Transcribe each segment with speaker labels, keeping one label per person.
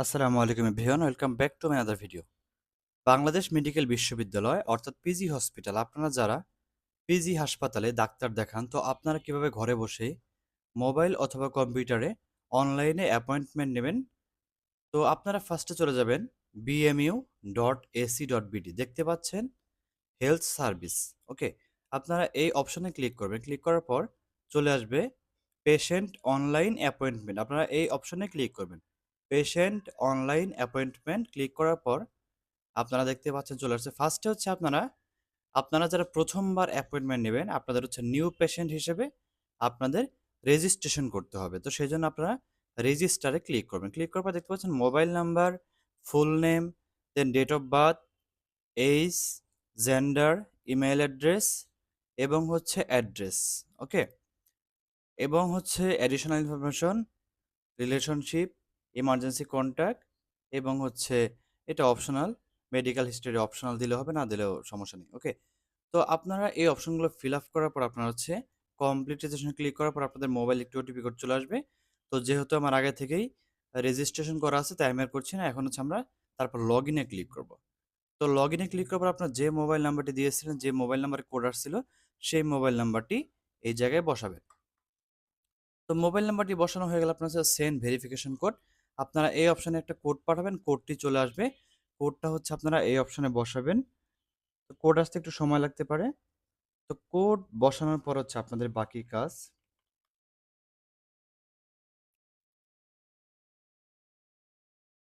Speaker 1: আসসালামু আলাইকুম everyone, welcome back to my other video. Bangladesh medical বিশ্ববিদ্যালয় অর্থাৎ পিজি হসপিটাল, আপনারা যারা পিজি হাসপাতালে ডাক্তার দেখান, তো আপনারা কীভাবে ঘরে বসে মোবাইল অথবা কম্পিউটারে অনলাইনে অ্যাপয়েন্টমেন্ট নেবেন? তো আপনারা ফার্স্টে চলে যাবেন BMU dot AC dot BD দেখতে পাচ্ছেন হেলথ সার্ভিস ওকে আপনারা এই অপশনে ক্লিক করবেন। ক্লিক করার পর চলে আসবে পেশেন্ট অনলাইন অ্যাপয়েন্টমেন্ট আপনারা এই অপশনে ক্লিক করবেন। পেশেন্ট অনলাইন অ্যাপয়েন্টমেন্ট ক্লিক করার পর আপনারা দেখতে পাচ্ছেন চলে আসছে। ফার্স্টে হচ্ছে আপনারা আপনারা যারা প্রথমবার অ্যাপয়েন্টমেন্ট নেবেন, আপনাদের হচ্ছে নিউ পেশেন্ট হিসেবে আপনাদের রেজিস্ট্রেশন করতে হবে। তো সেই জন্য আপনারা রেজিস্টারে ক্লিক করবেন। ক্লিক করার পর দেখতে পাচ্ছেন mobile number full name then date of birth age gender email address এবং হচ্ছে অ্যাড্রেস ওকে এবং হচ্ছে additional information relationship emergency contact এবং হচ্ছে এটা অপশনাল মেডিকেল হিস্ট্রি অপশনাল দিলে হবে, না দিলেও সমস্যা নেই ওকে তো আপনারা এই অপশনগুলো ফিল আপ করার পর আপনারা হচ্ছে কমপ্লিট ক্লিক করার পর আপনাদের মোবাইল একটি ওটিপি কোড চলে আসবে। তো যেহেতু আমার আগে থেকেই রেজিস্ট্রেশন করা আছে, তাই আমি আর করছি না, এখন হচ্ছে আমরা তারপর লগ ইনে ক্লিক করব। তো লগ ইনে ক্লিক করার পর আপনার যে মোবাইল নাম্বারটি দিয়েছিলেন, যে মোবাইল নাম্বারে কোড আসছিল, সেই মোবাইল নাম্বারটি এই জায়গায় বসাবেন। তো মোবাইল নাম্বারটি বসানো হয়ে গেল আপনার সেন্ড ভেরিফিকেশন কোড আপনারা এই অপশানে একটা কোড পাঠাবেন, কোডটি চলে আসবে। কোডটা হচ্ছে আপনারা এই অপশানে বসাবেন। তো কোড আসতে একটু সময় লাগতে পারে। তো কোড বসানোর পর হচ্ছে আপনাদের বাকি কাজ।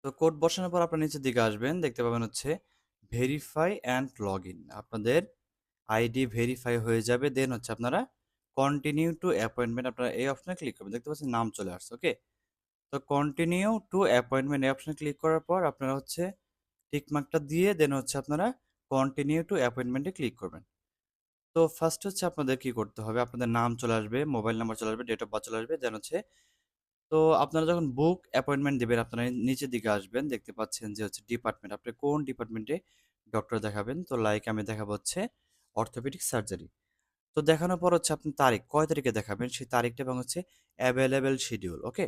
Speaker 1: তো কোড বসানোর পর আপনার নিচের দিকে আসবেন। দেখতে পাবেন হচ্ছে ভেরিফাই অ্যান্ড লগ ইন আপনাদের আইডি ভেরিফাই হয়ে যাবে। দেন হচ্ছে আপনারা কন্টিনিউ টু অ্যাপয়েন্টমেন্ট আপনারা এই অপশনে ক্লিক করবেন। দেখতে পাচ্ছেন নাম চলে আসছে ওকে তো কন্টিনিউ টু অ্যাপয়েন্টমেন্ট অপশনে ক্লিক করার পর আপনারা হচ্ছে টিকমার্কটা দিয়ে দেন হচ্ছে আপনারা কন্টিনিউ টু অ্যাপয়েন্টমেন্টে ক্লিক করবেন। তো ফার্স্ট হচ্ছে আপনাদের কি করতে হবে? আপনাদের নাম চলে আসবে মোবাইল নাম্বার চলে আসবে ডেট অফ বার্থ চলে আসবে দেন হচ্ছে তো আপনারা যখন বুক অ্যাপয়েন্টমেন্ট দেবেন, আপনারা নিচের দিকে আসবেন, দেখতে পাচ্ছেন যে হচ্ছে ডিপার্টমেন্ট আপনি কোন ডিপার্টমেন্টে ডক্টর দেখাবেন? তো লাইক আমি দেখাবো হচ্ছে অর্থোপেডিক সার্জারি তো দেখানোর পর হচ্ছে আপনি তারিখ, কয় তারিখে দেখাবেন? সেই তারিখটা এবং হচ্ছে অ্যাভেলেবেল শিডিউল ওকে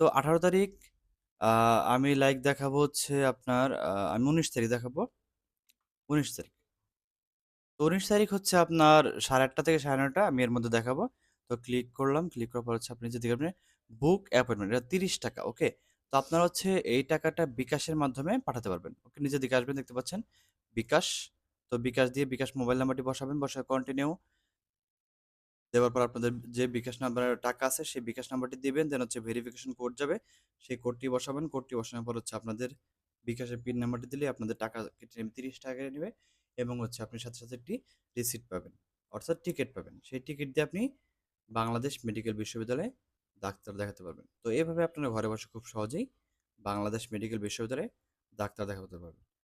Speaker 1: তো আঠারো তারিখ আহ, আমি লাইক দেখাবো হচ্ছে আপনার আমি উনিশ তারিখ দেখাবো। উনিশ তারিখ। তো উনিশ তারিখ হচ্ছে আপনার সাড়ে আটটা থেকে সাড়ে নটা আমি এর মধ্যে দেখাবো। তো ক্লিক করলাম ক্লিক করার পর হচ্ছে আপনি যে দেখবেন বুক অ্যাপয়েন্টমেন্ট এটা তিরিশ টাকা ওকে তো আপনারা হচ্ছে এই টাকাটা বিকাশের মাধ্যমে পাঠাতে পারবেন। ওকে নিচের দিকে আসবেন দেখতে পাচ্ছেন বিকাশ। তো বিকাশ দিয়ে বিকাশ মোবাইল নাম্বারটি বসাবেন বসে কন্টিনিউ দেওয়ার পর আপনাদের যে বিকাশ নাম্বারের টাকা আছে, সেই বিকাশ নাম্বারটি দিবেন দেন হচ্ছে ভেরিফিকেশন কোড যাবে। সেই কোডটি বসাবেন কোডটি বসানোর পর হচ্ছে আপনাদের বিকাশের পিন নাম্বারটি দিলে আপনাদের টাকা কেটে নেবে, তিরিশ টাকা কেটে নেবে এবং হচ্ছে আপনি সাথে সাথে একটি রিসিট পাবেন, অর্থাৎ টিকিট পাবেন। সেই টিকিট দিয়ে আপনি বাংলাদেশ মেডিকেল বিশ্ববিদ্যালয়ে ডাক্তার দেখাতে পারবেন। তো এভাবে আপনারা ঘরে বসে খুব সহজেই বাংলাদেশ মেডিকেল বিশ্ববিদ্যালয়ে ডাক্তার দেখাতে পারবেন।